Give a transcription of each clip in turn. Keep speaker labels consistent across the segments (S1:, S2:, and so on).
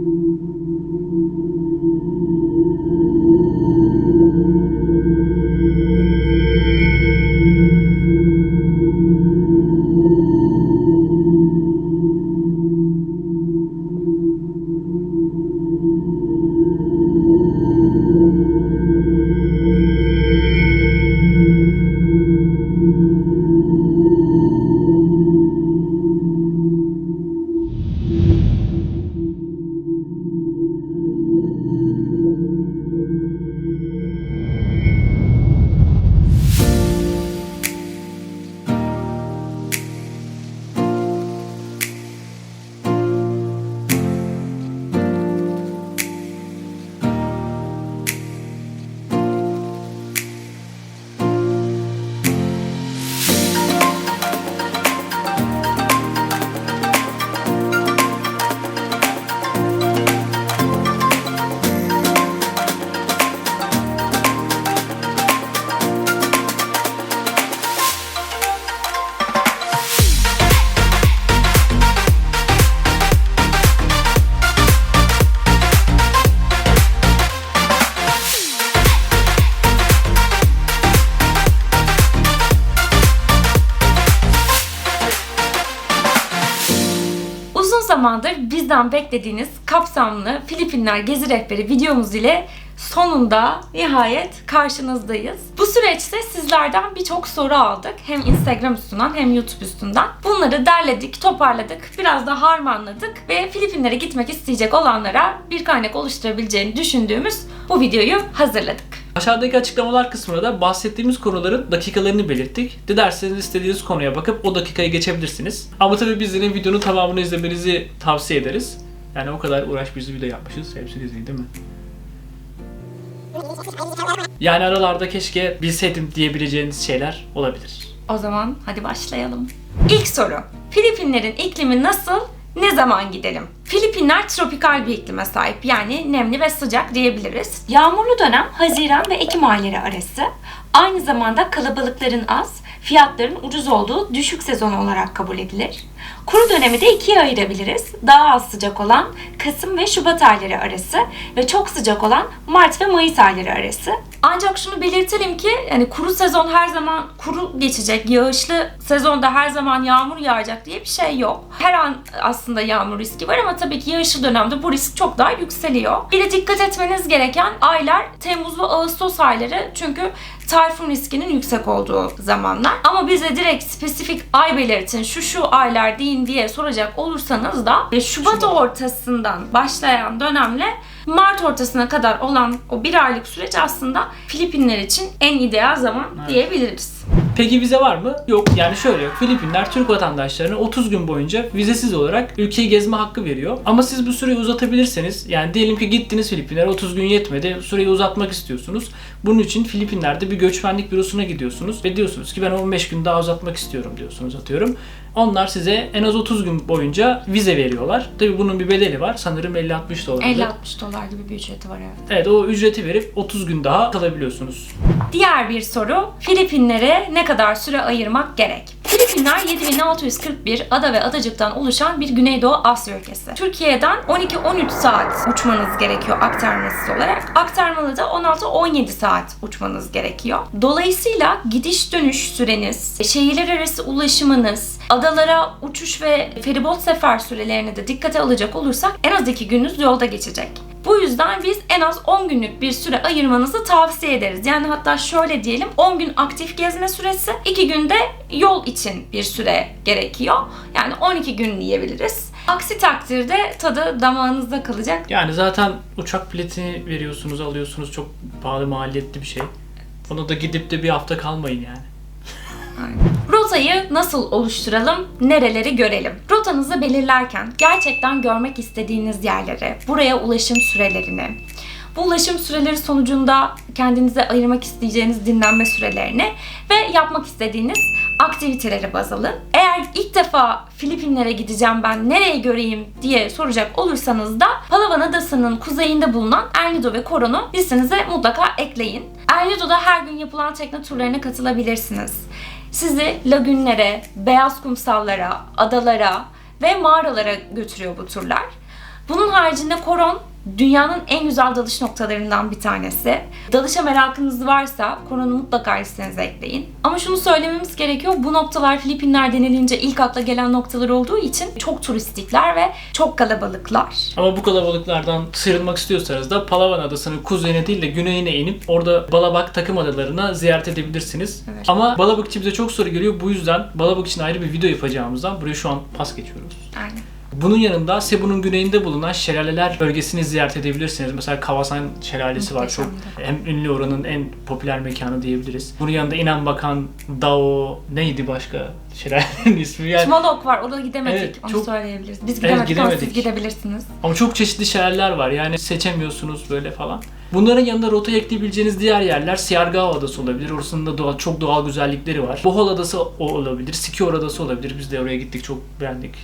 S1: Thank you. Bizden beklediğiniz kapsamlı Filipinler gezi rehberi videomuz ile sonunda nihayet karşınızdayız. Bu süreçte sizlerden birçok soru aldık. Hem Instagram üstünden hem YouTube üstünden. Bunları derledik, toparladık, biraz da harmanladık ve Filipinlere gitmek isteyecek olanlara bir kaynak oluşturabileceğini düşündüğümüz bu videoyu hazırladık.
S2: Aşağıdaki açıklamalar kısmına da bahsettiğimiz konuların dakikalarını belirttik. Dilerseniz istediğiniz konuya bakıp o dakikayı geçebilirsiniz. Ama tabii biz yine videonun tamamını izlemenizi tavsiye ederiz. Yani o kadar uğraş bir video yapmışız. Hepsini izleyin değil mi? Yani aralarda keşke bilseydim diyebileceğiniz şeyler olabilir.
S1: O zaman hadi başlayalım. İlk soru. Filipinlerin iklimi nasıl? Ne zaman gidelim? Filipinler tropikal bir iklime sahip yani nemli ve sıcak diyebiliriz. Yağmurlu dönem Haziran ve Ekim ayları arası. Aynı zamanda kalabalıkların az, fiyatların ucuz olduğu düşük sezon olarak kabul edilir. Kuru dönemi de ikiye ayırabiliriz. Daha az sıcak olan Kasım ve Şubat ayları arası ve çok sıcak olan Mart ve Mayıs ayları arası. Ancak şunu belirtelim ki yani kuru sezon her zaman kuru geçecek, yağışlı sezonda her zaman yağmur yağacak diye bir şey yok. Her an aslında yağmur riski var ama tabii ki yağışlı dönemde bu risk çok daha yükseliyor. Bir de dikkat etmeniz gereken aylar Temmuz ve Ağustos ayları çünkü tayfun riskinin yüksek olduğu zamanlar. Ama bize direkt spesifik ay belirtin şu şu aylar deyin diye soracak olursanız da e, Şubat,
S2: Şubat.
S1: ortasından başlayan dönemle Mart ortasına kadar olan o bir aylık süreç aslında Filipinler için en ideal zaman
S2: Evet.
S1: diyebiliriz.
S2: Peki vize var mı? Yok. Yani şöyle yok. Filipinler Türk vatandaşlarına 30 gün boyunca vizesiz olarak ülkeyi gezme hakkı veriyor. Ama siz bu süreyi uzatabilirseniz yani diyelim ki gittiniz Filipinler'e 30 gün yetmedi. Süreyi uzatmak istiyorsunuz. Bunun için Filipinler'de bir göçmenlik bürosuna gidiyorsunuz ve diyorsunuz ki ben 15 gün daha uzatmak istiyorum diyorsunuz atıyorum. Onlar size en az 30 gün boyunca vize veriyorlar. Tabi bunun bir bedeli var. Sanırım 50-60 dolar.
S1: 50-60 dolar gibi bir ücreti var evet.
S2: Evet o ücreti verip 30 gün daha kalabiliyorsunuz.
S1: Diğer bir soru, Filipinlere ne kadar süre ayırmak gerek? Filipinler 7641 ada ve adacıktan oluşan bir Güneydoğu Asya ülkesi. Türkiye'den 12-13 saat uçmanız gerekiyor aktarmasız olarak. Aktarmalı da 16-17 saat uçmanız gerekiyor. Dolayısıyla gidiş dönüş süreniz, şehirler arası ulaşımınız, adalara uçuş ve feribot sefer sürelerini de dikkate alacak olursak en az 2 gününüz yolda geçecek. Bu yüzden biz en az 10 günlük bir süre ayırmanızı tavsiye ederiz. Yani hatta şöyle diyelim 10 gün aktif gezme süresi, 2 günde yol için bir süre gerekiyor. Yani 12 gün diyebiliriz. Aksi takdirde tadı damağınızda kalacak.
S2: Yani zaten uçak biletini veriyorsunuz, alıyorsunuz. Çok pahalı maliyetli bir şey. Ona da gidip de bir hafta kalmayın yani.
S1: Rotayı nasıl oluşturalım, nereleri görelim? Rotanızı belirlerken gerçekten görmek istediğiniz yerleri, buraya ulaşım sürelerini, bu ulaşım süreleri sonucunda kendinize ayırmak isteyeceğiniz dinlenme sürelerini ve yapmak istediğiniz aktiviteleri baz alın. Eğer ilk defa Filipinlere gideceğim ben nereye göreyim diye soracak olursanız da Palawan Adası'nın kuzeyinde bulunan El Nido ve Coron'u listenize mutlaka ekleyin. El Nido'da her gün yapılan tekne turlarına katılabilirsiniz. Sizi lagünlere, beyaz kumsallara, adalara ve mağaralara götürüyor bu turlar. Bunun haricinde Koron dünyanın en güzel dalış noktalarından bir tanesi. Dalışa merakınız varsa Koron'u mutlaka listenize ekleyin. Ama şunu söylememiz gerekiyor. Bu noktalar Filipinler denilince ilk akla gelen noktalar olduğu için çok turistikler ve çok kalabalıklar.
S2: Ama bu kalabalıklardan sıyrılmak istiyorsanız da Palawan Adası'nın kuzeyine değil de güneyine inip orada Balabak takım adalarına ziyaret edebilirsiniz.
S1: Evet.
S2: Ama Balabak için bize çok soru geliyor. Bu yüzden Balabak için ayrı bir video yapacağımızdan buraya şu an pas geçiyoruz.
S1: Aynen.
S2: Bunun yanında Cebu'nun güneyinde bulunan şelaleler bölgesini ziyaret edebilirsiniz. Mesela Kawasan Şelalesi var. Çok hem ünlü oranın en popüler mekanı diyebiliriz. Bunun yanında İnanbakan, Dao, neydi başka şelalenin ismi? Yani,
S1: Tumalok var. Orada gidemedik.
S2: Evet,
S1: Onu
S2: çok-
S1: söyleyebiliriz. Biz
S2: Evet,
S1: gidemedik siz
S2: gidemedik.
S1: gidebilirsiniz.
S2: ama çok çeşitli şelaleler var. Yani seçemiyorsunuz böyle falan. Bunların yanında rota ekleyebileceğiniz diğer yerler Siargao Adası olabilir. Orasının da doğal, çok doğal güzellikleri var. Bohol Adası olabilir. Sikior Adası olabilir. Biz de oraya gittik çok beğendik.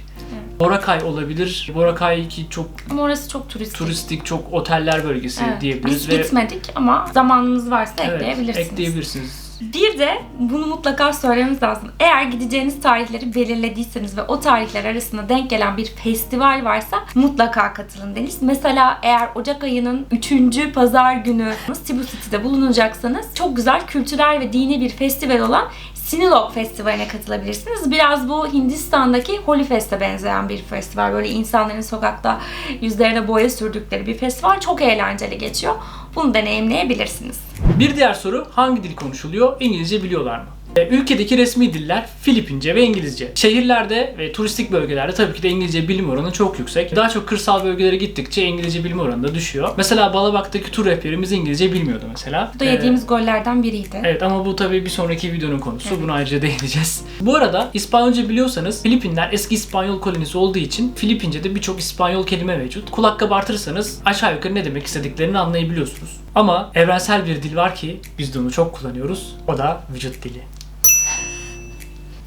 S2: Boracay olabilir. Boracay ki çok
S1: Ama orası çok turistik.
S2: turistik, çok oteller bölgesi
S1: Evet.
S2: diyebiliriz.
S1: Biz gitmedik ama zamanınız varsa
S2: Evet,
S1: ekleyebilirsiniz.
S2: ekleyebilirsiniz.
S1: Bir de bunu mutlaka söylememiz lazım. Eğer gideceğiniz tarihleri belirlediyseniz ve o tarihler arasında denk gelen bir festival varsa mutlaka katılın Deniz. Mesela eğer Ocak ayının 3. pazar günü Cebu City'de bulunacaksanız çok güzel kültürel ve dini bir festival olan Sinulog Festivali'ne katılabilirsiniz. Biraz bu Hindistan'daki Holi Fest'e benzeyen bir festival. Böyle insanların sokakta yüzlerine boya sürdükleri bir festival. Çok eğlenceli geçiyor. Bunu deneyimleyebilirsiniz.
S2: Bir diğer soru hangi dil konuşuluyor? İngilizce biliyorlar mı? E, Ülkedeki resmi diller Filipince ve İngilizce. Şehirlerde ve turistik bölgelerde tabii ki de İngilizce bilim oranı çok yüksek. Daha çok kırsal bölgelere gittikçe İngilizce bilim oranı da düşüyor. Mesela Balabak'taki tur rehberimiz İngilizce bilmiyordu mesela.
S1: Bu da yediğimiz gollerden biriydi.
S2: Evet ama bu tabii bir sonraki videonun konusu.
S1: Evet.
S2: Buna ayrıca değineceğiz. Bu arada İspanyolca biliyorsanız Filipinler eski İspanyol kolonisi olduğu için Filipince'de birçok İspanyol kelime mevcut. Kulak kabartırsanız aşağı yukarı ne demek istediklerini anlayabiliyorsunuz. Ama evrensel bir dil var ki biz de onu çok kullanıyoruz. O da vücut dili.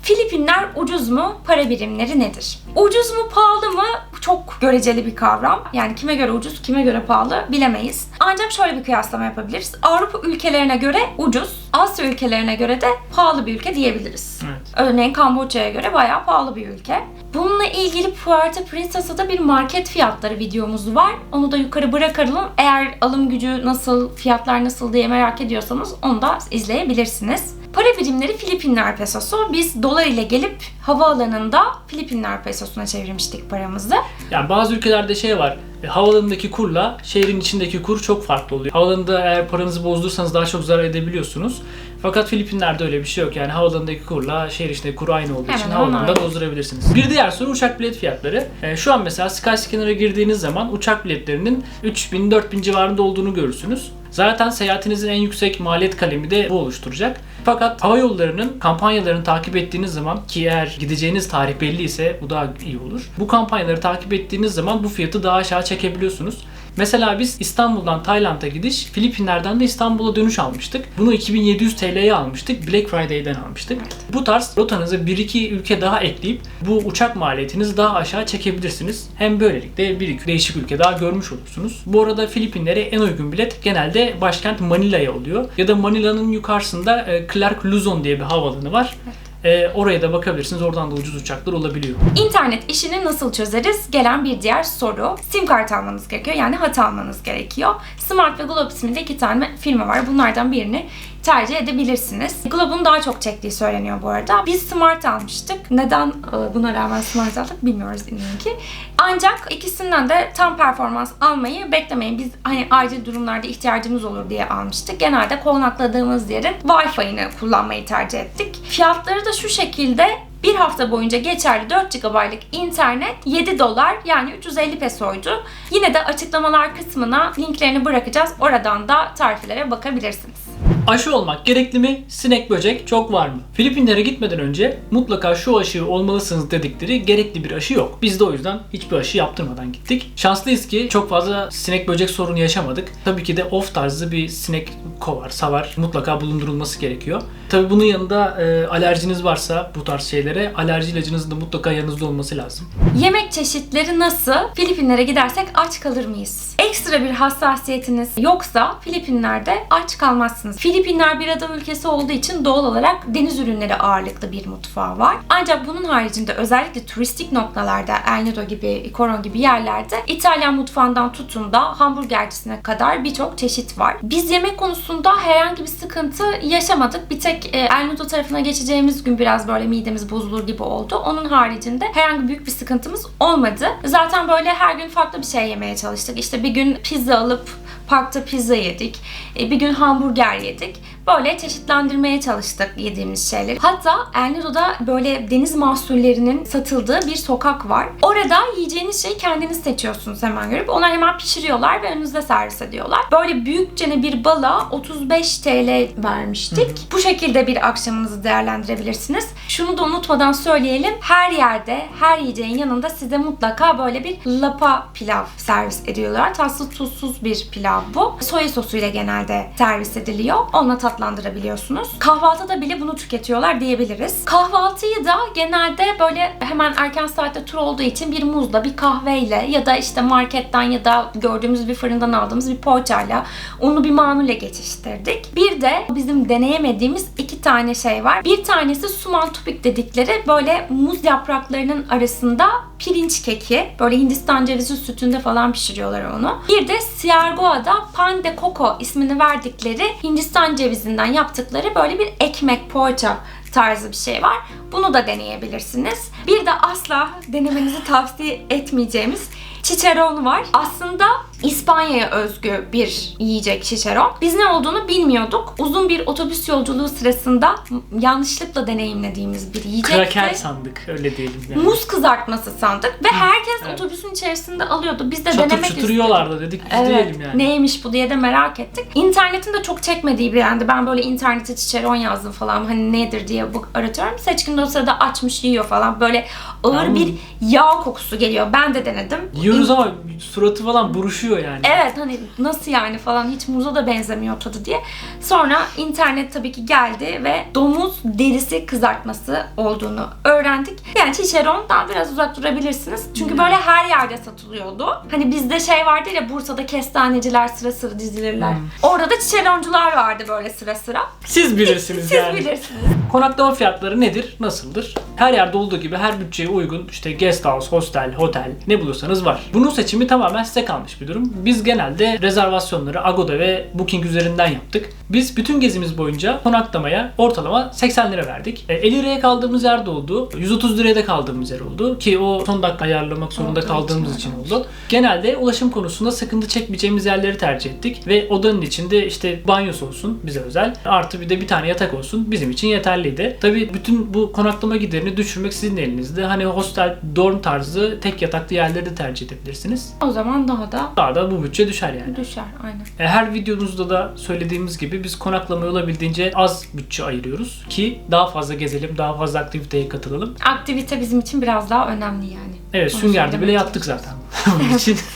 S1: Filipinler ucuz mu? Para birimleri nedir? Ucuz mu pahalı mı? Çok göreceli bir kavram. Yani kime göre ucuz, kime göre pahalı bilemeyiz. Ancak şöyle bir kıyaslama yapabiliriz. Avrupa ülkelerine göre ucuz, Asya ülkelerine göre de pahalı bir ülke diyebiliriz.
S2: Evet.
S1: Örneğin Kamboçya'ya göre bayağı pahalı bir ülke. Bununla ilgili Puerto Princesa'da bir market fiyatları videomuz var. Onu da yukarı bırakalım. Eğer alım gücü nasıl, fiyatlar nasıl diye merak ediyorsanız onu da izleyebilirsiniz. Para birimleri Filipinler pesosu. Biz dolar ile gelip havaalanında Filipinler pesosuna çevirmiştik paramızı.
S2: Yani bazı ülkelerde şey var. e, Havalanındaki kurla şehrin içindeki kur çok farklı oluyor. Havalanında eğer paranızı bozdursanız daha çok zarar edebiliyorsunuz. Fakat Filipinler'de öyle bir şey yok. Yani havalanındaki kurla şehir içindeki kur aynı olduğu için
S1: Hemen
S2: havalanında
S1: aynı.
S2: bozdurabilirsiniz. Bir diğer soru uçak bilet fiyatları. E, şu an mesela Skyscanner'a girdiğiniz zaman uçak biletlerinin 3000-4000 civarında olduğunu görürsünüz. Zaten seyahatinizin en yüksek maliyet kalemi de bu oluşturacak. Fakat hava yollarının kampanyalarını takip ettiğiniz zaman ki eğer gideceğiniz tarih belli ise bu daha iyi olur. Bu kampanyaları takip ettiğiniz zaman bu fiyatı daha aşağı çekebiliyorsunuz. Mesela biz İstanbul'dan Tayland'a gidiş, Filipinler'den de İstanbul'a dönüş almıştık. Bunu 2700 TL'ye almıştık. Black Friday'den almıştık. Bu tarz rotanızı 1-2 ülke daha ekleyip bu uçak maliyetinizi daha aşağı çekebilirsiniz. Hem böylelikle 1-2 değişik ülke daha görmüş olursunuz. Bu arada Filipinlere en uygun bilet genelde başkent Manila'ya oluyor. Ya da Manila'nın yukarısında e, Clark Luzon diye bir havaalanı var. E, oraya da bakabilirsiniz. Oradan da ucuz uçaklar olabiliyor.
S1: İnternet işini nasıl çözeriz? Gelen bir diğer soru. Sim kart almanız gerekiyor. Yani hat almanız gerekiyor. Smart ve Globe isminde iki tane firma var. Bunlardan birini tercih edebilirsiniz. Globe'un daha çok çektiği söyleniyor bu arada. Biz Smart almıştık. Neden e, buna rağmen Smart aldık bilmiyoruz inanın ki. Ancak ikisinden de tam performans almayı beklemeyin. Biz hani acil durumlarda ihtiyacımız olur diye almıştık. Genelde konakladığımız yerin Wi-Fi'ini kullanmayı tercih ettik. Fiyatları da şu şekilde bir hafta boyunca geçerli 4 GB'lık internet 7 dolar yani 350 pesoydu. Yine de açıklamalar kısmına linklerini bırakacağız. Oradan da tarifelere bakabilirsiniz.
S2: Aşı olmak gerekli mi? Sinek böcek çok var mı? Filipinlere gitmeden önce mutlaka şu aşıyı olmalısınız dedikleri gerekli bir aşı yok. Biz de o yüzden hiçbir aşı yaptırmadan gittik. Şanslıyız ki çok fazla sinek böcek sorunu yaşamadık. Tabii ki de off tarzı bir sinek kovar, savar mutlaka bulundurulması gerekiyor. Tabii bunun yanında e, alerjiniz varsa bu tarz şeylere alerji ilacınızın da mutlaka yanınızda olması lazım.
S1: Yemek çeşitleri nasıl? Filipinlere gidersek aç kalır mıyız? ekstra bir hassasiyetiniz yoksa Filipinler'de aç kalmazsınız. Filipinler bir ada ülkesi olduğu için doğal olarak deniz ürünleri ağırlıklı bir mutfağı var. Ancak bunun haricinde özellikle turistik noktalarda El Nido gibi, Coron gibi yerlerde İtalyan mutfağından tutun da hamburgercisine kadar birçok çeşit var. Biz yemek konusunda herhangi bir sıkıntı yaşamadık. Bir tek e, El Nido tarafına geçeceğimiz gün biraz böyle midemiz bozulur gibi oldu. Onun haricinde herhangi büyük bir sıkıntımız olmadı. Zaten böyle her gün farklı bir şey yemeye çalıştık. İşte bir gün pizza alıp parkta pizza yedik. E, Bir gün hamburger yedik. Böyle çeşitlendirmeye çalıştık yediğimiz şeyleri. Hatta El Nido'da böyle deniz mahsullerinin satıldığı bir sokak var. Orada yiyeceğiniz şeyi kendiniz seçiyorsunuz hemen görüp. Onlar hemen pişiriyorlar ve önünüze servis ediyorlar. Böyle büyükçene bir bala 35 TL vermiştik. Bu şekilde bir akşamınızı değerlendirebilirsiniz. Şunu da unutmadan söyleyelim. Her yerde, her yiyeceğin yanında size mutlaka böyle bir lapa pilav servis ediyorlar. Tatsız tuzsuz bir pilav bu. Soya sosuyla genelde servis ediliyor. Onunla tatlandırabiliyorsunuz. Kahvaltıda bile bunu tüketiyorlar diyebiliriz. Kahvaltıyı da genelde böyle hemen erken saatte tur olduğu için bir muzla, bir kahveyle ya da işte marketten ya da gördüğümüz bir fırından aldığımız bir poğaçayla onu bir mamulle geçiştirdik. Bir de bizim deneyemediğimiz iki tane şey var. Bir tanesi suman tupik dedikleri böyle muz yapraklarının arasında pirinç keki. Böyle Hindistan cevizi sütünde falan pişiriyorlar onu. Bir de Siergoa'da pan de coco ismini verdikleri Hindistan cevizinden yaptıkları böyle bir ekmek poğaça tarzı bir şey var. Bunu da deneyebilirsiniz. Bir de asla denemenizi tavsiye etmeyeceğimiz çiçeron var. Aslında İspanya'ya özgü bir yiyecek çiçeron. Biz ne olduğunu bilmiyorduk. Uzun bir otobüs yolculuğu sırasında yanlışlıkla deneyimlediğimiz bir yiyecekti.
S2: Kraker sandık öyle diyelim yani.
S1: Muz kızartması sandık ve herkes
S2: evet.
S1: otobüsün içerisinde alıyordu. Biz de
S2: Çatır
S1: denemek
S2: çutur
S1: istedik.
S2: yiyorlardı dedik biz
S1: Evet,
S2: diyelim yani.
S1: neymiş bu diye de merak ettik. İnternetin de çok çekmediği bir yendi. Ben böyle internete çiçeron yazdım falan hani nedir diye bu aratıyorum. Seçkin de o sırada açmış yiyor falan. Böyle ağır
S2: Yalnız-
S1: bir yağ kokusu geliyor. Ben de denedim.
S2: Yiyoruz ama suratı falan buruşuyor yani.
S1: Evet hani nasıl yani falan hiç muza da benzemiyor tadı diye. Sonra internet tabii ki geldi ve domuz derisi kızartması olduğunu öğrendik. Yani çiçerondan biraz uzak durabilirsiniz. Çünkü böyle her yerde satılıyordu. Hani bizde şey vardı ya Bursa'da kestaneciler sıra sıra dizilirler. Orada da çiçeroncular vardı böyle sıra sıra.
S2: Siz bilirsiniz
S1: Siz
S2: yani.
S1: bilirsiniz.
S2: Konaklama fiyatları nedir? Nasıldır? Her yerde olduğu gibi her bütçeye uygun işte guest house, hostel, hotel ne bulursanız var. Bunun seçimi tamamen size kalmış bir durum. Biz genelde rezervasyonları Agoda ve Booking üzerinden yaptık. Biz bütün gezimiz boyunca konaklamaya ortalama 80 lira verdik. E, 50 liraya kaldığımız yerde oldu. 130 liraya da kaldığımız yer oldu. Ki o son dakika ayarlamak zorunda
S1: Olduğu
S2: kaldığımız
S1: için,
S2: için oldu. Genelde ulaşım konusunda sıkıntı çekmeyeceğimiz yerleri tercih ettik. Ve odanın içinde işte banyosu olsun bize özel. Artı bir de bir tane yatak olsun bizim için yeterliydi. Tabii bütün bu konaklama giderini düşürmek sizin elinizde. Hani hostel, dorm tarzı tek yataklı yerleri de tercih edebilirsiniz.
S1: O zaman daha da
S2: Daha da bu bütçe düşer yani.
S1: düşer aynen.
S2: E, Her videomuzda da söylediğimiz gibi biz konaklamaya olabildiğince az bütçe ayırıyoruz ki daha fazla gezelim, daha fazla aktiviteye katılalım.
S1: Aktivite bizim için biraz daha önemli yani.
S2: Evet, süngerde bile yattık zaten. Bunun için.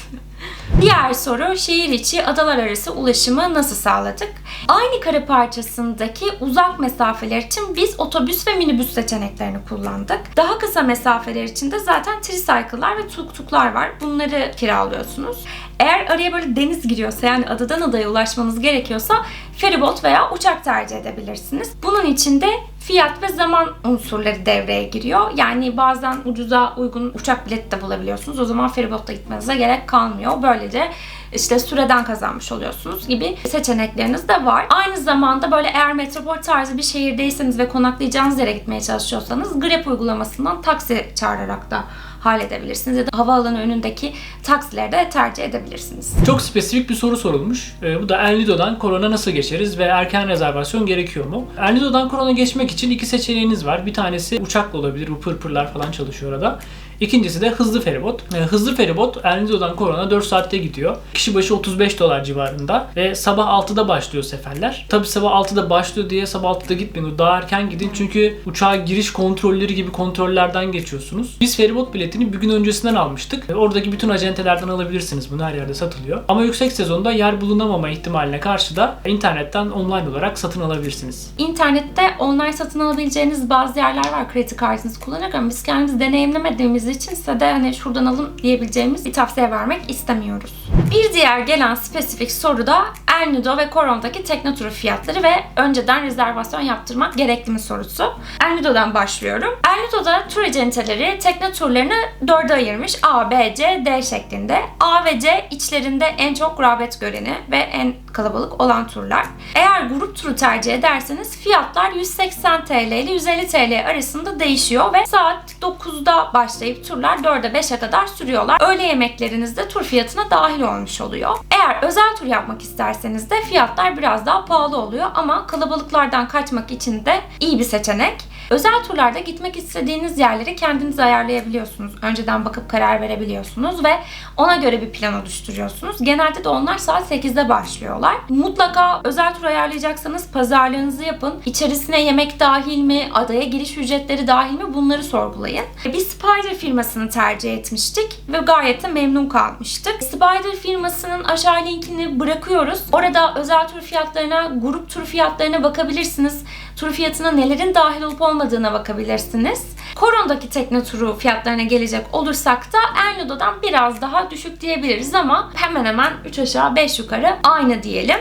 S1: Diğer soru şehir içi adalar arası ulaşımı nasıl sağladık? Aynı kare parçasındaki uzak mesafeler için biz otobüs ve minibüs seçeneklerini kullandık. Daha kısa mesafeler için de zaten tricycle'lar ve tuk-tuklar var. Bunları kiralıyorsunuz. Eğer araya böyle deniz giriyorsa yani adadan adaya ulaşmanız gerekiyorsa feribot veya uçak tercih edebilirsiniz. Bunun için de fiyat ve zaman unsurları devreye giriyor. Yani bazen ucuza uygun uçak bileti de bulabiliyorsunuz. O zaman feribotla gitmenize gerek kalmıyor. Böylece işte süreden kazanmış oluyorsunuz gibi seçenekleriniz de var. Aynı zamanda böyle eğer metropol tarzı bir şehirdeyseniz ve konaklayacağınız yere gitmeye çalışıyorsanız Grab uygulamasından taksi çağırarak da halledebilirsiniz. Ya da havaalanı önündeki taksileri de tercih edebilirsiniz.
S2: Çok spesifik bir soru sorulmuş. E, bu da El Nido'dan korona nasıl geçeriz ve erken rezervasyon gerekiyor mu? El Nido'dan korona geçmek için iki seçeneğiniz var. Bir tanesi uçakla olabilir. Bu pırpırlar falan çalışıyor orada. İkincisi de hızlı feribot. E, hızlı feribot El Nido'dan korona 4 saatte gidiyor. Kişi başı 35 dolar civarında ve sabah 6'da başlıyor seferler. Tabi sabah 6'da başlıyor diye sabah 6'da gitmeyin. Daha erken gidin çünkü uçağa giriş kontrolleri gibi kontrollerden geçiyorsunuz. Biz feribot biletini bir gün öncesinden almıştık. E, Oradaki bütün acentelerden alabilirsiniz. Bunu her yerde satılıyor. Ama yüksek sezonda yer bulunamama ihtimaline karşı da internetten online olarak satın alabilirsiniz.
S1: İnternette online satın alabileceğiniz bazı yerler var kredi kartınızı kullanarak ama biz kendimiz deneyimlemediğimiz için size de hani şuradan alın diyebileceğimiz bir tavsiye vermek istemiyoruz. Bir diğer gelen spesifik soru da El Nido ve Coron'daki tekne turu fiyatları ve önceden rezervasyon yaptırmak gerekli mi sorusu. El Nido'dan başlıyorum. El Nido'da tur acenteleri tekne turlarını dörde ayırmış. A, B, C, D şeklinde. A ve C içlerinde en çok rağbet göreni ve en kalabalık olan turlar. Eğer grup turu tercih ederseniz fiyatlar 180 TL ile 150 TL arasında değişiyor ve saat 9'da başlayıp turlar 4'e 5'e kadar sürüyorlar. Öğle yemekleriniz de tur fiyatına dahil olmuş oluyor. Eğer özel tur yapmak isterseniz de fiyatlar biraz daha pahalı oluyor ama kalabalıklardan kaçmak için de iyi bir seçenek. Özel turlarda gitmek istediğiniz yerleri kendiniz ayarlayabiliyorsunuz. Önceden bakıp karar verebiliyorsunuz ve ona göre bir plan oluşturuyorsunuz. Genelde de onlar saat 8'de başlıyorlar. Mutlaka özel tur ayarlayacaksanız pazarlığınızı yapın. İçerisine yemek dahil mi, adaya giriş ücretleri dahil mi bunları sorgulayın. Biz Spider firmasını tercih etmiştik ve gayet de memnun kalmıştık. Spider firmasının aşağı linkini bırakıyoruz. Orada özel tur fiyatlarına, grup tur fiyatlarına bakabilirsiniz. Tur fiyatına nelerin dahil olup olmadığına bakabilirsiniz. Koron'daki tekne turu fiyatlarına gelecek olursak da Ernodo'dan biraz daha düşük diyebiliriz ama hemen hemen 3 aşağı 5 yukarı aynı diyelim.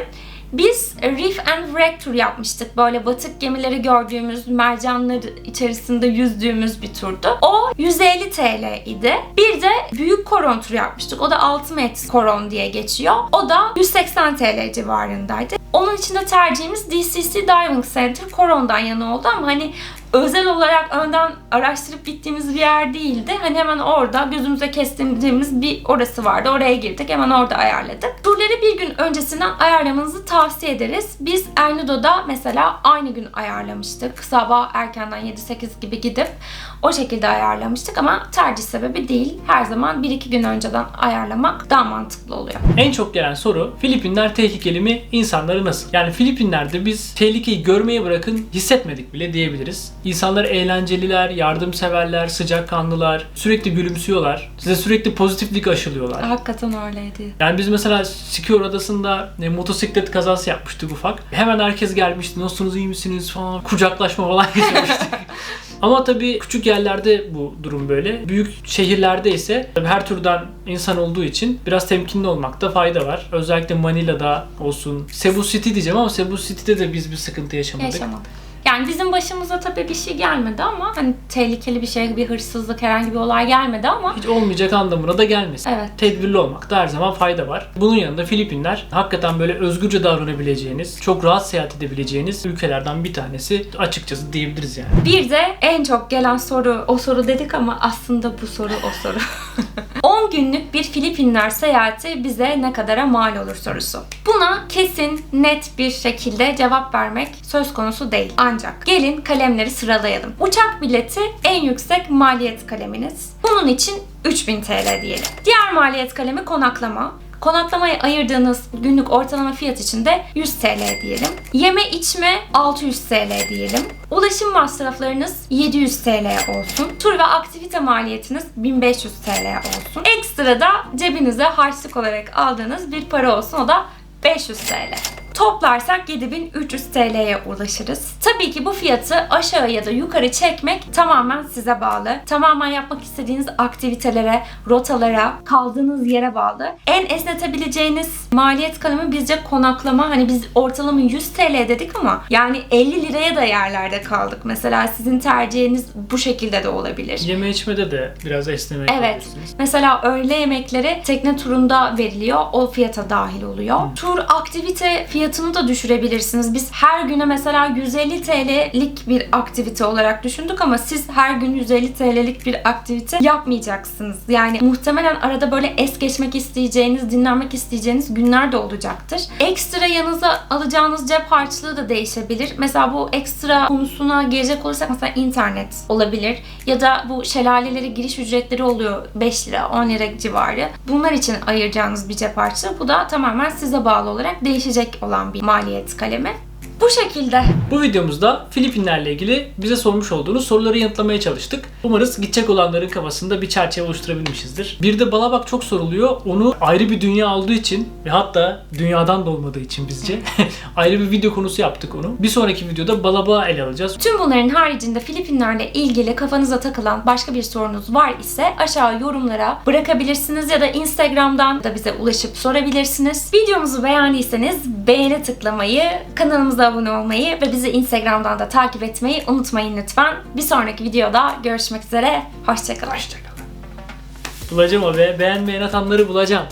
S1: Biz Reef and Wreck tur yapmıştık. Böyle batık gemileri gördüğümüz, mercanlar içerisinde yüzdüğümüz bir turdu. O 150 TL idi. Bir de büyük koron turu yapmıştık. O da Ultimate Koron diye geçiyor. O da 180 TL civarındaydı. Onun için de tercihimiz DCC Diving Center Koron'dan yana oldu ama hani özel olarak önden araştırıp gittiğimiz bir yer değildi. Hani hemen orada gözümüze kestiğimiz bir orası vardı. Oraya girdik. Hemen orada ayarladık. Turları bir gün öncesinden ayarlamanızı tavsiye ederiz. Biz El Nido'da mesela aynı gün ayarlamıştık. Sabah erkenden 7-8 gibi gidip o şekilde ayarlamıştık ama tercih sebebi değil. Her zaman 1-2 gün önceden ayarlamak daha mantıklı oluyor.
S2: En çok gelen soru Filipinler tehlikeli mi? İnsanları nasıl? Yani Filipinler'de biz tehlikeyi görmeye bırakın hissetmedik bile diyebiliriz. İnsanlar eğlenceliler, yardımseverler, sıcakkanlılar, sürekli gülümsüyorlar. Size sürekli pozitiflik aşılıyorlar.
S1: Hakikaten öyleydi.
S2: Yani biz mesela Sikiyor Adası'nda e, motosiklet kazası yapmıştık ufak. Hemen herkes gelmişti. Nasılsınız, iyi misiniz falan. Kucaklaşma falan yaşamıştık. Ama tabii küçük yerlerde bu durum böyle. Büyük şehirlerde ise her türden insan olduğu için biraz temkinli olmakta fayda var. Özellikle Manila'da olsun. Cebu City diyeceğim ama Cebu City'de de biz bir sıkıntı yaşamadık.
S1: Yaşamadık. Yani bizim başımıza tabii bir şey gelmedi ama hani tehlikeli bir şey, bir hırsızlık, herhangi bir olay gelmedi ama
S2: Hiç olmayacak anlamına da gelmesin.
S1: Evet.
S2: Tedbirli olmakta her zaman fayda var. Bunun yanında Filipinler hakikaten böyle özgürce davranabileceğiniz, çok rahat seyahat edebileceğiniz ülkelerden bir tanesi açıkçası diyebiliriz yani.
S1: bir de en çok gelen soru, o soru dedik ama aslında bu soru o soru. 10 günlük bir Filipinler seyahati bize ne kadara mal olur sorusu. Buna kesin, net bir şekilde cevap vermek söz konusu değil. Ancak gelin kalemleri sıralayalım. Uçak bileti en yüksek maliyet kaleminiz. Bunun için 3000 TL diyelim. Diğer maliyet kalemi konaklama. Konaklamaya ayırdığınız günlük ortalama fiyat için de 100 TL diyelim. Yeme içme 600 TL diyelim. Ulaşım masraflarınız 700 TL olsun. Tur ve aktivite maliyetiniz 1500 TL olsun. Ekstra da cebinize harçlık olarak aldığınız bir para olsun o da 500 TL. Toplarsak 7300 TL'ye ulaşırız. Tabii ki bu fiyatı aşağı ya da yukarı çekmek tamamen size bağlı. Tamamen yapmak istediğiniz aktivitelere, rotalara, kaldığınız yere bağlı. En esnetebileceğiniz maliyet kalemi bizce konaklama. Hani biz ortalama 100 TL dedik ama yani 50 liraya da yerlerde kaldık. Mesela sizin tercihiniz bu şekilde de olabilir.
S2: Yeme içmede de biraz esnemek
S1: Evet.
S2: yapabilirsiniz.
S1: Mesela öğle yemekleri tekne turunda veriliyor. O fiyata dahil oluyor. Tur aktivite fiyatını da düşürebilirsiniz. Biz her güne mesela 150 TL'lik bir aktivite olarak düşündük ama siz her gün 150 TL'lik bir aktivite yapmayacaksınız. Yani muhtemelen arada böyle es geçmek isteyeceğiniz, dinlenmek isteyeceğiniz günler de olacaktır. Ekstra yanınıza alacağınız cep harçlığı da değişebilir. Mesela bu ekstra konusuna gelecek olursak mesela internet olabilir ya da bu şelalelere giriş ücretleri oluyor 5 lira 10 lira civarı. Bunlar için ayıracağınız bir cep harçlığı. Bu da tamamen size bağlı olarak değişecek olan bir maliyet kalemi. Bu şekilde.
S2: Bu videomuzda Filipinlerle ilgili bize sormuş olduğunuz soruları yanıtlamaya çalıştık. Umarız gidecek olanların kafasında bir çerçeve oluşturabilmişizdir. Bir de Balabak çok soruluyor. Onu ayrı bir dünya olduğu için ve hatta dünyadan da olmadığı için bizce ayrı bir video konusu yaptık onu. Bir sonraki videoda Balabak'ı ele alacağız.
S1: Tüm bunların haricinde Filipinlerle ilgili kafanıza takılan başka bir sorunuz var ise aşağı yorumlara bırakabilirsiniz ya da Instagram'dan da bize ulaşıp sorabilirsiniz. Videomuzu beğendiyseniz beğeni tıklamayı, kanalımıza abone olmayı ve bizi Instagram'dan da takip etmeyi unutmayın lütfen. Bir sonraki videoda görüşmek üzere. Hoşçakalın.
S2: Hoşçakalın. Bulacağım o be. Beğenmeyen atanları bulacağım.